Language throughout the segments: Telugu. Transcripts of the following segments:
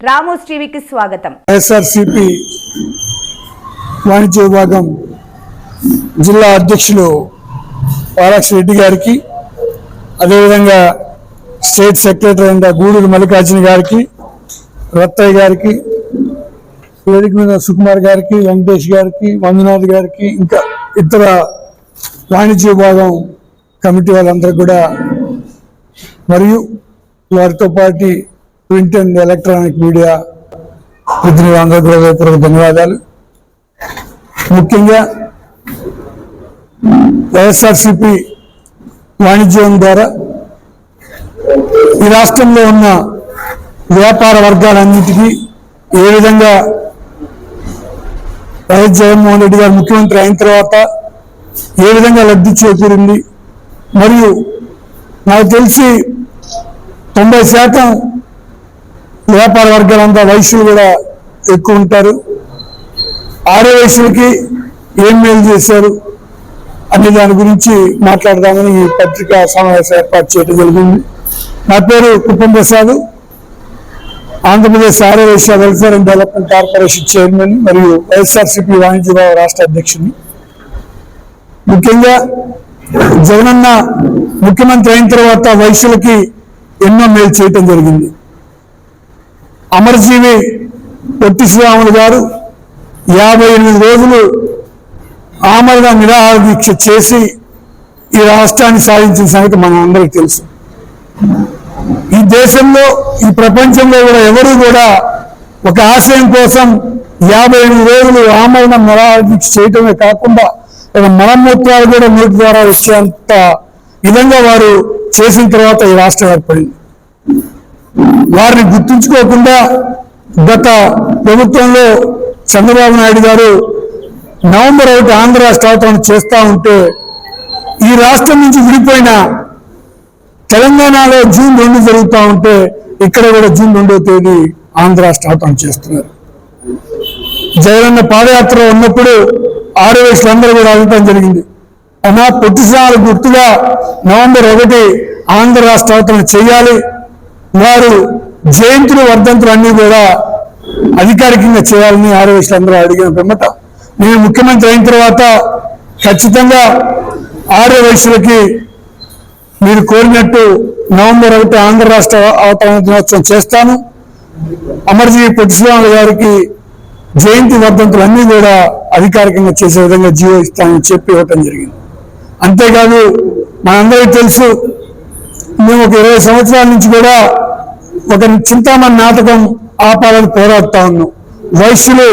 రామోస్ టీవీకి స్వాగతం. వైఎస్ఆర్సిపి వాణిజ్య విభాగం జిల్లా అధ్యక్షులు వారాక్ష రెడ్డి గారికి అదేవిధంగా స్టేట్ సెక్రటరీ అయిన గూడూరు మల్లికార్జున గారికి రత్తయ్య గారికి వేదిక మీద సుకుమార్ గారికి వెంకటేష్ గారికి మంజునాథ్ గారికి ఇంకా ఇతర వాణిజ్య విభాగం కమిటీ వాళ్ళందరూ కూడా మరియు వారితో పాటు ప్రింట్ అండ్ ఎలక్ట్రానిక్ మీడియా ప్రతినిధులందరూ కూడా హృదయపూర్వక ధన్యవాదాలు. ముఖ్యంగా వైఎస్ఆర్సిపి వాణిజ్యం ద్వారా ఈ రాష్ట్రంలో ఉన్న వ్యాపార వర్గాలన్నిటికీ ఏ విధంగా వైఎస్ జగన్మోహన్ రెడ్డి గారు ముఖ్యమంత్రి అయిన తర్వాత ఏ విధంగా లబ్ధి చేకూరింది మరియు నాకు తెలిసి తొంభై శాతం వ్యాపార వర్గాలంతా వయసులు కూడా ఎక్కువ ఉంటారు. ఆరో వయసులకి ఏం మేలు చేశారు అనే దాని గురించి మాట్లాడదామని ఈ పత్రికా సమావేశం ఏర్పాటు చేయడం జరిగింది. నా పేరు కుప్పం ప్రసాద్. ఆంధ్రప్రదేశ్ ఆరో Vysya welfare and development corporation chairman మరియు వైఎస్ఆర్సీపీ వాణిజ్య విభాగ రాష్ట్ర అధ్యక్షుని. ముఖ్యంగా జగనన్న ముఖ్యమంత్రి అయిన తర్వాత వైశ్యులకి ఎన్నో మేలు చేయటం జరిగింది. అమరజీవి పొట్టి శ్రీరాములు గారు యాభై ఎనిమిది రోజులు ఆమరణ నిరాహార దీక్ష చేసి ఈ రాష్ట్రాన్ని సాధించిన సంగతి మన అందరికీ తెలుసు. ఈ దేశంలో ఈ ప్రపంచంలో కూడా ఎవరు కూడా ఒక ఆశయం కోసం యాభై ఎనిమిది రోజులు ఆమరణ నిరాహార దీక్ష చేయటమే కాకుండా ఒక మలమూత్రాలు కూడా నీటి ద్వారా వచ్చేంత విధంగా వారు చేసిన తర్వాత ఈ రాష్ట్రం ఏర్పడింది. వారిని గుర్తుంచుకోకుండా గత ప్రభుత్వంలో చంద్రబాబు నాయుడు గారు నవంబర్ ఒకటి ఆంధ్ర రాష్ట్ర చేస్తూ ఉంటే ఈ రాష్ట్రం నుంచి విడిపోయిన తెలంగాణలో జూన్ రెండు జరుగుతూ ఉంటే ఇక్కడ కూడా జూన్ రెండో తేదీ ఆంధ్ర రాష్ట్ర చేస్తున్నారు. జగనన్న పాదయాత్ర ఉన్నప్పుడు ఆరు వయసులందరూ కూడా అడగటం జరిగింది. అన్నా పొట్టిసాల గుర్తుగా నవంబర్ ఒకటి ఆంధ్ర రాష్ట్ర చేయాలి. వారు జయంతులు వర్ధంతులు అన్ని కూడా అధికారికంగా చేయాలని ఆరు అందరూ అడిగిన పిమ్మట. నేను ముఖ్యమంత్రి అయిన తర్వాత ఖచ్చితంగా ఆరో వయసులకి మీరు కోరినట్టు నవంబర్ ఒకటి ఆంధ్ర రాష్ట్ర అవతరణ దినోత్సవం చేస్తాను. అమర్జీ పొట్టిశ్రీరాములు గారికి జయంతి వర్ధంతులు అన్నీ కూడా అధికారికంగా చేసే విధంగా జీవో ఇస్తానని చెప్పి ఇవ్వటం జరిగింది. అంతేకాదు మనందరికీ తెలుసు మేము ఒక ఇరవై సంవత్సరాల నుంచి కూడా ఒక చింతామణి నాటకం ఆపాలని పోరాడుతా ఉన్నాం. వైశ్యులు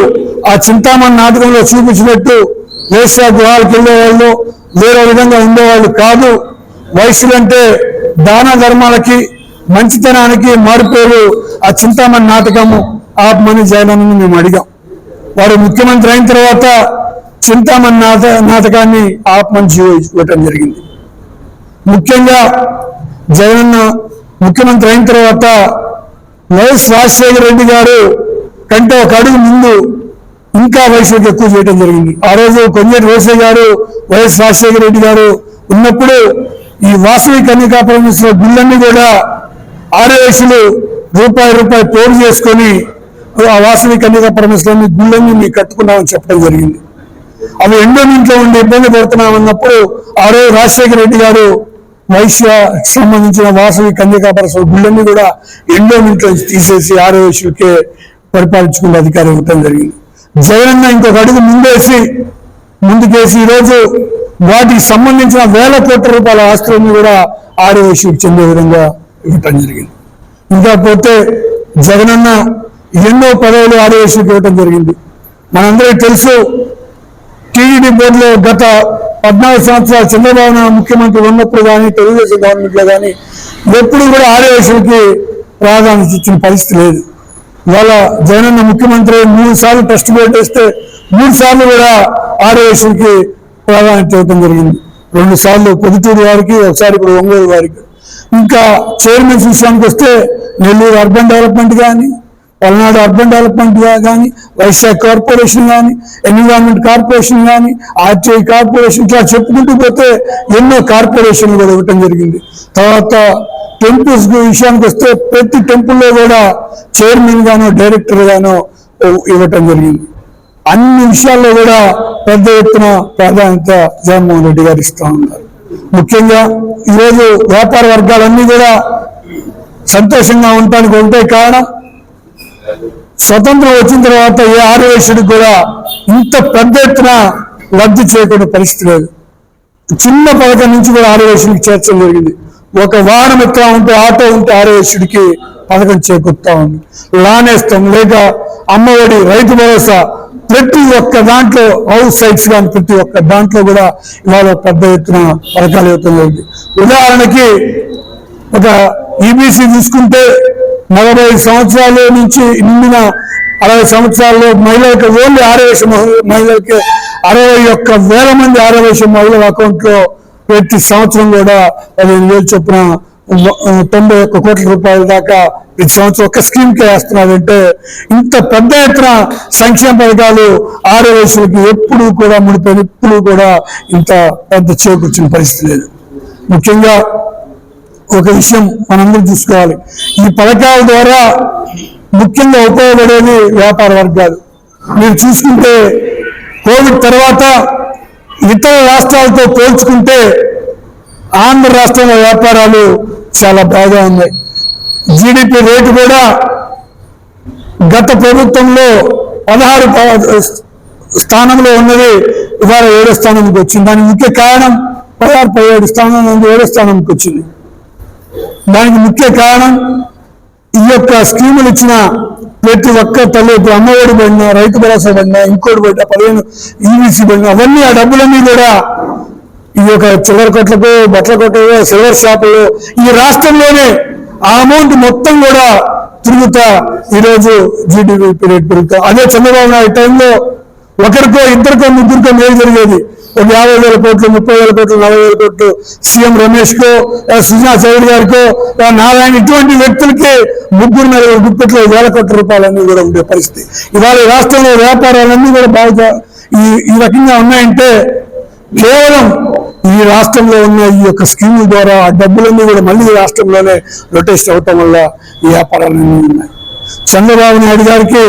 ఆ చింతామణి నాటకంలో చూపించినట్టు వేశ్యా గృహాలకు వెళ్ళేవాళ్ళు వేరే విధంగా ఉండేవాళ్ళు కాదు. వైశ్యులంటే దాన ధర్మాలకి మంచితనానికి మారిపోయారు ఆ చింతామణి నాటకము. ఆపమని జగనన్నని మేము అడిగాం. వారు ముఖ్యమంత్రి అయిన తర్వాత చింతామణి నాట నాటకాన్ని ఆపమని జీవో జరిగింది. ముఖ్యంగా జగనన్న ముఖ్యమంత్రి అయిన తర్వాత వైఎస్ రాజశేఖర రెడ్డి గారు కంటే ఒక అడుగు ముందు ఇంకా వయసుకి ఎక్కువ చేయడం జరిగింది. ఆ రోజు కొంజటి రోసే గారు వైఎస్ రాజశేఖర రెడ్డి గారు ఉన్నప్పుడు ఈ వాసవి కన్యకా పరమేశ్వర బిల్లన్నీ కూడా ఆరు వయసులు రూపాయి రూపాయి పోరు చేసుకొని ఆ వాసవి కన్యకా పరమేశ్వరాన్ని గుళ్ళన్నీ మీకు కట్టుకున్నామని చెప్పడం జరిగింది. అవి ఎండోమెంట్లో ఉండి ఇబ్బంది పడుతున్నామన్నప్పుడు ఆ రోజు రాజశేఖర రెడ్డి గారు వైశ్య సంబంధించిన వాసవి కన్యకాపరస్వ గుళ్ళన్నీ కూడా ఎండోమెంట్లో తీసేసి ఆరో పరిపాలించుకునే అధికారం ఇవ్వటం జరిగింది. జగనన్న ఇంకొక అడుగు ముందేసి ముందుకేసి ఈరోజు వాటికి సంబంధించిన వేల కోట్ల రూపాయల ఆస్తులన్నీ కూడా ఆరో చెందే విధంగా ఇవ్వటం జరిగింది. ఇంకా పోతే జగనన్న ఎన్నో పదవులు ఆరో ఇవ్వటం జరిగింది. మనందరికీ తెలుసు టీడీపీ బోర్డులో గత పద్నాలుగు సంవత్సరాలు చంద్రబాబు నాయుడు ముఖ్యమంత్రి ఉన్నప్పుడు కానీ తెలుగుదేశం గవర్నమెంట్లో కానీ ఎప్పుడు కూడా ఆర్యవైశ్యులకి ప్రాధాన్యత ఇచ్చిన పరిస్థితి లేదు. ఇవాళ జగనన్న ముఖ్యమంత్రి మూడు సార్లు ట్రస్ట్ బోర్డు వేస్తే మూడు సార్లు కూడా ఆర్యవైశ్యులకి ప్రాధాన్యత ఇవ్వడం జరిగింది. రెండు సార్లు పొద్దుటూరు వారికి ఒకసారి ఇప్పుడు ఒంగోలు వారికి. ఇంకా చైర్మన్స్ విషయానికి వస్తే నెల్లూరు అర్బన్ డెవలప్మెంట్ కానీ పల్నాడు అర్బన్ డెవలప్మెంట్ కానీ వైశాఖ్ కార్పొరేషన్ కానీ ఎన్విరాన్మెంట్ కార్పొరేషన్ కానీ ఆర్టీఐ కార్పొరేషన్ ఇట్లా చెప్పుకుంటూ పోతే ఎన్నో కార్పొరేషన్లు కూడా ఇవ్వటం జరిగింది. తర్వాత టెంపుల్స్ విషయానికి వస్తే ప్రతి టెంపుల్లో కూడా చైర్మన్ గాను డైరెక్టర్ గాను ఇవ్వటం జరిగింది. అన్ని విషయాల్లో కూడా పెద్ద ఎత్తున ప్రాధాన్యత జగన్మోహన్ రెడ్డి గారు ఇస్తా ఉన్నారు. ముఖ్యంగా ఈరోజు వ్యాపార వర్గాలన్నీ కూడా సంతోషంగా ఉండటానికి ఒకటే కారణం స్వతంత్రం వచ్చిన తర్వాత ఏ ఆర్యవేశుడికి కూడా ఇంత పెద్ద ఎత్తున లబ్ధి చేయకుండా పరిస్థితి లేదు. చిన్న పథకం నుంచి కూడా ఆర్యవేశుడికి చేర్చడం జరిగింది. ఒక వాహనం ఎక్కడ ఉంటే ఆటో ఉంటే ఆర్యవేశుడికి పథకం చేకూరుతా ఉంది. లానేస్తాం. లేక అమ్మఒడి రైతు భరోసా ప్రతి ఒక్క దాంట్లో హౌస్ సైట్స్ కానీ ప్రతి ఒక్క దాంట్లో కూడా ఇవాళ పెద్ద ఎత్తున పథకాలు ఇవ్వటం జరిగింది. ఉదాహరణకి ఒక ఈబీసీ తీసుకుంటే నలభై సంవత్సరాల నుంచి నిండిన అరవై సంవత్సరాల్లో మహిళలకు ఓన్లీ ఆరవేశ మహిళలకి అరవై ఒక్క వేల మంది ఆరవేశ మహిళల అకౌంట్లో ప్రతి సంవత్సరం కూడా పదిహేను వేలు చొప్పున తొంభై ఒక్క కోట్ల రూపాయల దాకా ప్రతి సంవత్సరం ఒక స్కీమ్కే వేస్తున్నారంటే ఇంత పెద్ద ఎత్తున సంక్షేమ పథకాలు ఆరవేశులకి ఎప్పుడు కూడా ముడిపోయిన ఎప్పుడు కూడా ఇంత పెద్ద చేకూర్చిన పరిస్థితి లేదు. ముఖ్యంగా ఒక విషయం మనందరూ చూసుకోవాలి. ఈ పథకాల ద్వారా ముఖ్యంగా ఉపయోగపడేది వ్యాపార వర్గాలు. మీరు చూసుకుంటే కోవిడ్ తర్వాత ఇతర రాష్ట్రాలతో పోల్చుకుంటే ఆంధ్ర రాష్ట్రంలో వ్యాపారాలు చాలా బాగా ఉన్నాయి. జీడిపి రేటు కూడా గత ప్రభుత్వంలో పదహారు ప- స్థానంలో ఉన్నది ఇవాళ ఏడో స్థానానికి వచ్చింది. దానికి ముఖ్య కారణం పదహారు పదిహేడు స్థానం నుండి ఏడో స్థానానికి వచ్చింది. దానికి ముఖ్య కారణం ఈ యొక్క స్కీములు ఇచ్చిన ప్రతి ఒక్క తల్లి ఇప్పుడు అమ్మఒడి పడినా రైతు భరోసా పడినా ఇంకోటి పడినా పదిహేను ఈవీసీ పడినా అవన్నీ ఆ డబ్బులన్నీ కూడా ఈ యొక్క చిల్లర కొట్లకు బట్టల కొట్లకు సిల్వర్ షాపులు ఈ రాష్ట్రంలోనే ఆ అమౌంట్ మొత్తం కూడా తిరుగుతా ఈరోజు జీడిపి రేట్ పెరుగుతా. అదే చంద్రబాబు నాయుడు టైంలో ఒకరికో ఇద్దరికో ముగ్గురికో మేలు జరిగేది. ఒక యాభై వేల కోట్లు ముప్పై వేల కోట్లు నలభై వేల కోట్లు సీఎం రమేష్కో సుజనా చౌదరి గారికో నారాయణ ఇటువంటి వ్యక్తులకి ముగ్గురు నలుగురు గుప్పెట్లో వేల కోట్ల రూపాయలన్నీ కూడా ఉండే పరిస్థితి. ఇవాళ రాష్ట్రంలో వ్యాపారాలన్నీ కూడా బాగా ఈ ఈ రకంగా ఉన్నాయంటే కేవలం ఈ రాష్ట్రంలో ఉన్న ఈ యొక్క స్కీమ్ ద్వారా ఆ డబ్బులన్నీ కూడా మళ్ళీ రాష్ట్రంలోనే రొటేషన్ అవటం వల్ల ఈ వ్యాపారాలన్నీ ఉన్నాయి. చంద్రబాబు నాయుడు గారికి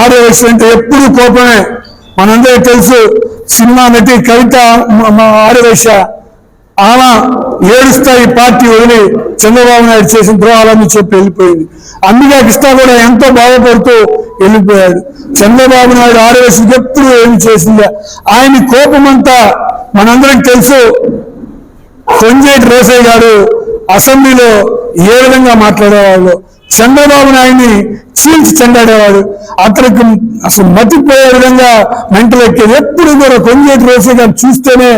ఆరో వయసు అంటే ఎప్పుడు కోపమే. మనందరికీ తెలుసు సినిమా నటి కవిత మా ఆడవేశ ఆమె ఏడుస్తా ఈ పార్టీ వదిలి చంద్రబాబు నాయుడు చేసిన ద్రోహాలన్నీ చెప్పి వెళ్ళిపోయింది. అంబికా కృష్ణ కూడా ఎంతో బాధపడుతూ వెళ్ళిపోయాడు. చంద్రబాబు నాయుడు ఆడవేసి ఎప్పుడు ఏమి చేసిందా. ఆయన కోపమంతా మనందరికి తెలుసు. కొంజేటి రోసయ్య గారు అసెంబ్లీలో ఏ విధంగా మాట్లాడేవాళ్ళు? చంద్రబాబు నాయుడిని చీల్చి చెండాడేవాడు. అతనికి అసలు మతిపోయే విధంగా మెంటల్ ఎక్కేది. ఎప్పుడు కూడా కొంజేటి రోసయ్య గారు చూస్తేనే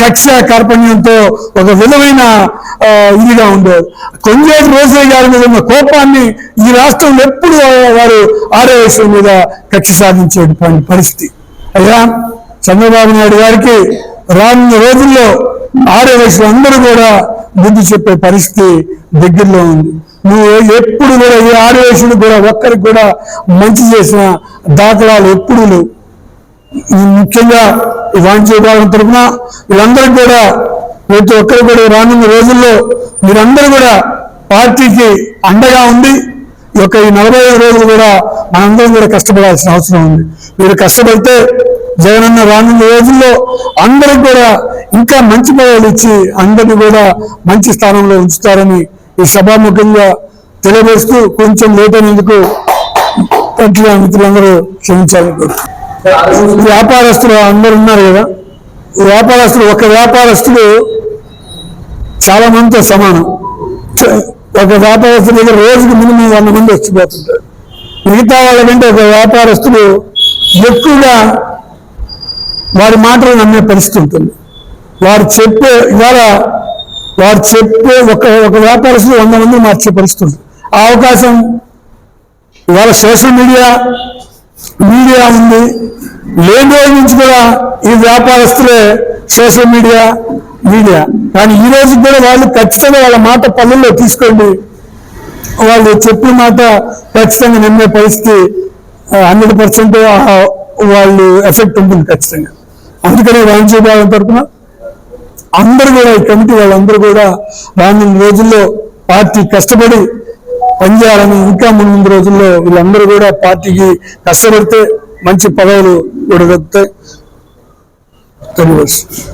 కక్ష కార్పణ్యంతో ఒక విధమైన ఆ, ఇదిగా ఉండేది కొంజేటి రోసయ్య గారి మీద ఉన్న కోపాన్ని ఈ రాష్ట్రంలో ఎప్పుడు వారు ఆర్యవేశ్వర మీద కక్ష సాధించేటువంటి పరిస్థితి. అయ్యా చంద్రబాబు నాయుడు గారికి రానున్న రోజుల్లో ఆరో అందరూ కూడా బుద్ధి చెప్పే పరిస్థితి దగ్గరలో ఉంది. నువ్వు ఎప్పుడు కూడా ఏ ఆడవేషుడు కూడా ఒక్కరికి కూడా మంచి చేసిన దాఖలాలు ఎప్పుడు లేవు. ముఖ్యంగా ఈ వాణిజ్య విభాగం తరఫున వీళ్ళందరూ కూడా ప్రతి ఒక్కరు కూడా రానున్న రోజుల్లో మీరందరూ కూడా పార్టీకి అండగా ఉంది ఈ యొక్క ఈ నలభై ఐదు రోజులు కూడా మనందరం కూడా కష్టపడాల్సిన అవసరం ఉంది. మీరు కష్టపడితే జగనన్న రానున్న రోజుల్లో అందరికి కూడా ఇంకా మంచి పదవులు ఇచ్చి అందరినీ కూడా మంచి స్థానంలో ఉంచుతారని ఈ సభాముఖంగా తెలియజేస్తూ కొంచెం లేట్ అయినందుకు పట్టిన మిత్రులందరూ క్షమించాలని వ్యాపారస్తులు అందరు ఉన్నారు కదా? వ్యాపారస్తులు ఒక వ్యాపారస్తుడు చాలా మందితో సమానం ఒక వ్యాపారస్తుడి దగ్గర రోజుకి మినిమం వంద మంది వచ్చిపోతుంటారు. మిగతా వాళ్ళ కంటే ఒక వ్యాపారస్తుడు ఎక్కువగా వారి మాటలు నమ్మే పరిస్థితి ఉంటుంది. వారు చెప్పే ఇవాళ వారు చెప్పే ఒక ఒక వ్యాపారస్తులు వంద మంది మార్చే పరిస్థితి ఆ అవకాశం ఇవాళ సోషల్ మీడియా మీడియా ఉంది. లేని రోజు నుంచి కూడా ఈ వ్యాపారస్తులే సోషల్ మీడియా మీడియా. కానీ ఈ రోజు కూడా వాళ్ళు ఖచ్చితంగా వాళ్ళ మాట పనుల్లో తీసుకోండి. వాళ్ళు చెప్పిన మాట ఖచ్చితంగా నమ్మే పరిస్థితి హండ్రెడ్ పర్సెంట్ వాళ్ళు ఎఫెక్ట్ ఉంటుంది ఖచ్చితంగా. అందుకనే వాణిజ్య విభాగం తరఫున అందరూ కూడా ఈ కమిటీ వాళ్ళందరూ కూడా రానున్న రోజుల్లో పార్టీ కష్టపడి పనిచేయాలని ఇంకా ముందు రోజుల్లో వీళ్ళందరూ కూడా పార్టీకి కష్టపడితే మంచి పదవులు కూడా దక్కుతాయి తెలియవచ్చు